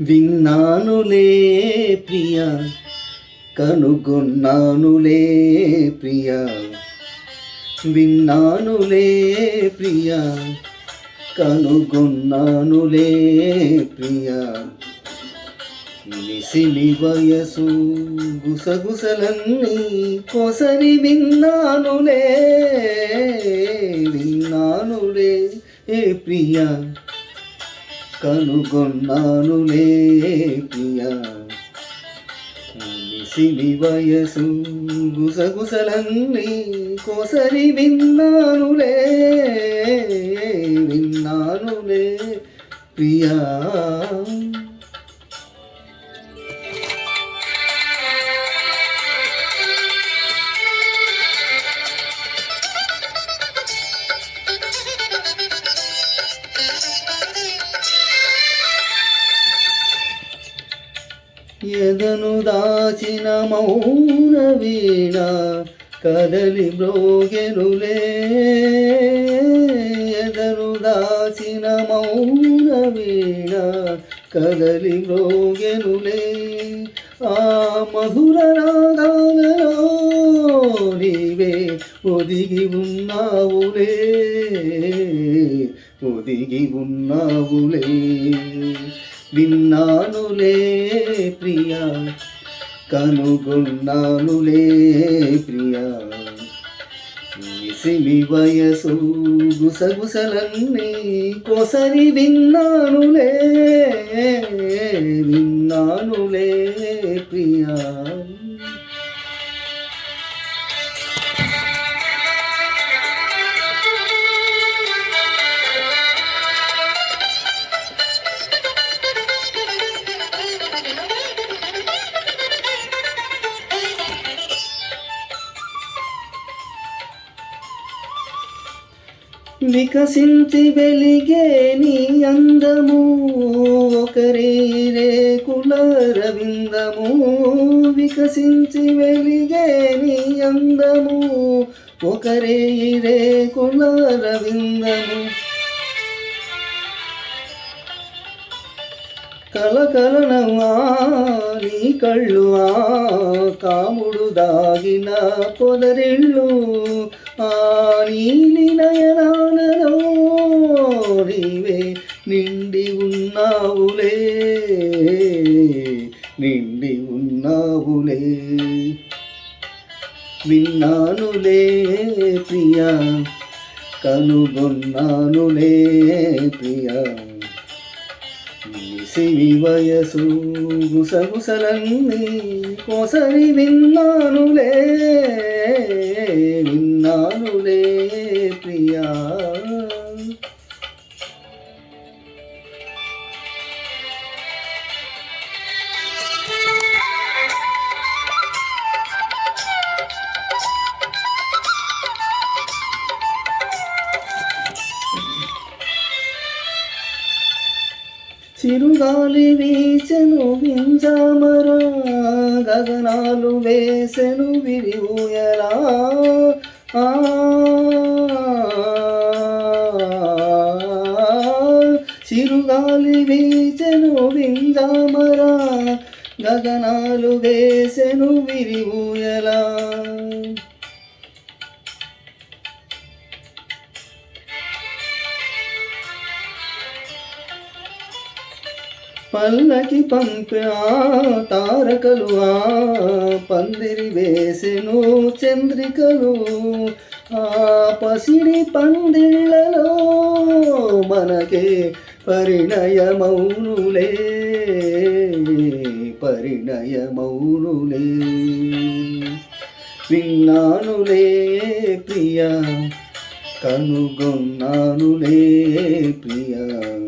విన్నానులే ప్రియ కనుగొన్నానులే ప్రియ. విన్నానులే ప్రియ కనుగొన్నానులే ప్రియ. మిసిలి వయసు గుసగుసలన్నీ కొసరి విన్నానులే విన్నానులే ఏ ప్రియ. కనుగొన్నాను ప్రియ మిసిలి వయసు గుసగుసలన్నీ కోసరి విన్నానులే విన్నానులే ప్రియా. ఎదను దాచిన మౌన వీణ కదలి బ్రోగెనులే ఎదను దాచిన మౌన వీణ కదలి బ్రోగెనులే ఆ మధుర రాగాలలో నీవే ఒదిగి ఉన్నావులే ఒదిగి ఉన్నావులే విన్నానులే ప్రియా కనుగొన్నానులే ప్రియా. మిసిమి వయసు గుసగుసలన్నీ కొసరి విన్నానులే. వికసించి వెలిగే నీ అందము ఒకరే రేకుల రవిందము. వికసించి వెలిగే నీ అందము ఒకరే రేకుల రవిందము. కలకలనమా నీ కళ్ళు ఆ కాముడు దాగిన పొదరిళ్ళు. నీలి నయనాలలో నీవే నిండి ఉన్నావులే నిండి ఉన్నావులే. విన్నానులే ప్రియా కనుగొన్నానులే ప్రియా. సివి వయసు గుసగుసలన్నీ కోసరి విన్నానులే విన్నానులే ప్రియా. చిరుగాలి వీచెను వింజామరా గగనాలు వేసెను విరివుయలా చిరుగాలి వీచెను విందామరా గగనాలు వేసెను విరిగూయలా పల్లకి పంపా తారకలు ఆ పందిరి వేసెను చంద్రికలు ఆ పసిడి పందిళ్ళలో మనకే పరిణయమౌనులే పరిణయమౌనులే. విన్నానులే ప్రియా కనుగొన్నానులే ప్రియా.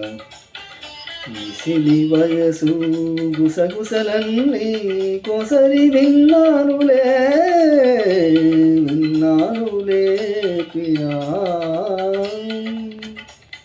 మిసిలి వయసు గుసగుసలన్నీ కోసరి విన్నానులే